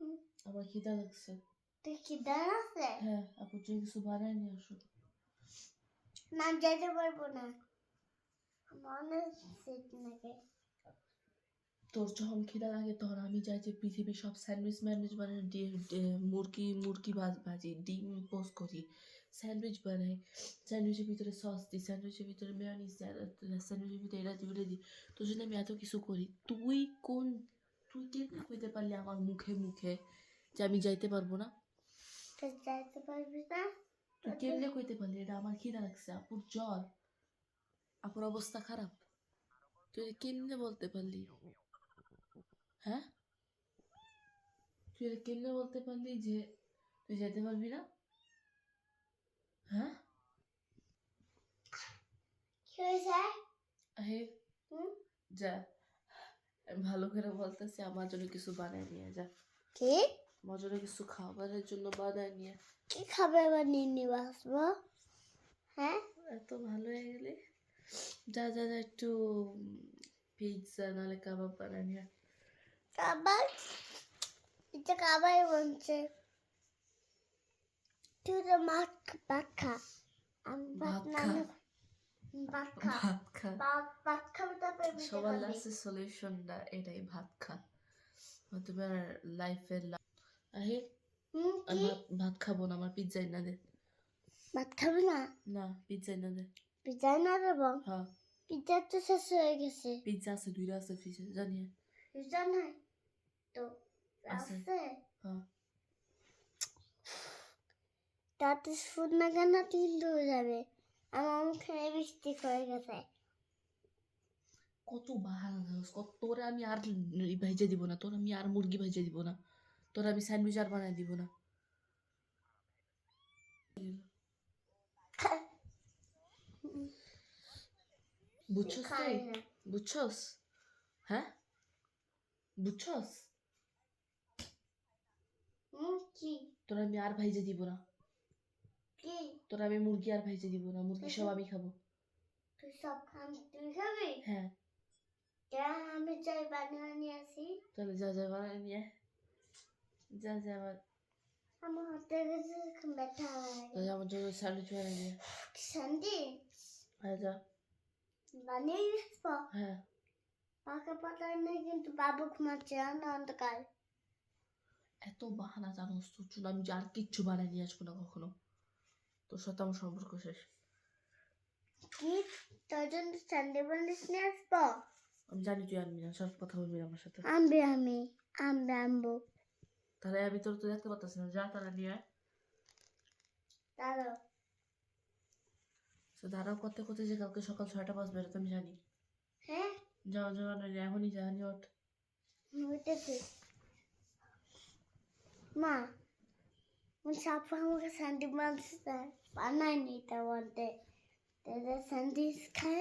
হুম। আমার খিদা লাগছে তুই দাঁড় আছে হ্যাঁ আপুর জন্য কিছু বানায় নিয়ে আসো না যেতে পারব না তোর যখন খিদা লাগে তখন আমি চাই যে পৃথিবীর সব স্যান্ডউইচ ম্যান্ডউইচ বানাই মুরগি মুরগি ভাজি ডিম পোস্ট করি স্যান্ডউইচ বানাই স্যান্ডউইচের ভিতরে সস দিই স্যান্ডউইচের ভিতরে মেয়নিজ স্যান্ডউইচের ভিতরে এটা দিই ওটা দিই তোর জন্য আমি এত কিছু করি তুই কোন তুই কেমনে কইতে পারলি আমার মুখে মুখে যে আমি যাইতে পারব না? তুই যাইতে পারবি না? তুই কেমনে কইতে পারলি? এটা আমার খিদা লাগছে আপুর জ্বর আপুর অবস্থা খারাপ। তুই কেমনে বলতে পারলি? হ্যাঁ? তুই কেমনে বলতে পারলি যে তুই যেতে পারবি না? হ্যাঁ? কি হয়েছে? আহে যা। আমি ভালো করে বলতেছি আমার জন্য কিছু বানায় নিয়ে যা। কি? আমার জন্য কিছু খাবারের জন্য বানায় নিয়ে। কি খাবে আবার নিয়ে আসব? হ্যাঁ? এত ভালো হয়ে গেলে? যা যা যা একটু পিৎজা নাহলে কাবাব বানায় নিয়ে। খাবার এটা খাবার বলছে। তুই তো মাছ ভাত খা আমি ভাত না ভাত খা। ভাত খা। ভাত খাবে তারপরে সবার। লাস্টের সলিউশনটা এটাই ভাত খা। তোমার লাইফের ভাত- খাব না আমার এনে দে। ভাত খাবে না? না এনে দে। পিজ্জা না দেবো? হ্যাঁ। পিজ্জা তো শেষ হয়ে গেছে। পিৎজা আছে দুইটা আছে ফ্রিজে পিজ্জা নাই তো আছে। হ্যাঁ। তাতে শুট না কেন তিনটে হয়ে যাবে। আমার মুখে বৃষ্টি হয়ে গেছে। কত বাহানা ধরস কত তোরে আমি আর ভেজে দিব না তোর আমি আর মুরগি ভেজে দিব না তোর আমি স্যান্ডউইচ আর বানাই দিব না। বুঝছস তুই? বুঝছস? হ্যাঁ? বুঝছস? কি তোর আমি আর ভাইজে দিব না। কি? তোর আমি মুরগি আর ভাইজে দিব না মুরগি সব আমি খাব। তুই সব খান তুই খাবি? হ্যাঁ। কেন আমি চাই বানিয়ে নিয়ে আসি। তাহলে যা যা বানাই নিয়ে। যা যা আবার আমার হাতে গেছে ব্যথা যা আমার জন্য স্যান্ডউইচ বানাই নিয়ে। হ্যাঁ যা। বানিয়ে নিয়ে আসব? হ্যাঁ। পাকা পাতা নেই কিন্তু বাবু ঘুমাচ্ছে না অন্ধকার। এত বাহানা জানোস তোর জন্য আমি আর কিচ্ছু বানাই নিয়ে আসব না কখনো। তোর সাথে আমার সম্পর্ক শেষ। কি তোর জন্য সানডে নিয়ে আসব? আমি জানি তুই আনবি না সব কথা বলবি আমার সাথে। আনবে আমি আনবে আনব। তাহলে আমি তোর তো দেখতে পাচ্ছি না যা নিয়ে আয়। দাঁড়ো। তো দাঁড়াও করতে করতে যে কালকে সকাল ছয়টা বাজবে এটা আমি জানি। হ্যাঁ? যাও যাও এখনই জানি ওঠ। মা ಒಂದು ಶಾಪ ಸಂಧಿ ಮಾಡಿಸ್ದೆ ಬಣ್ಣ ನೀಟ ಒಂದು ಸಂಧಿ ಸ್ಕೈ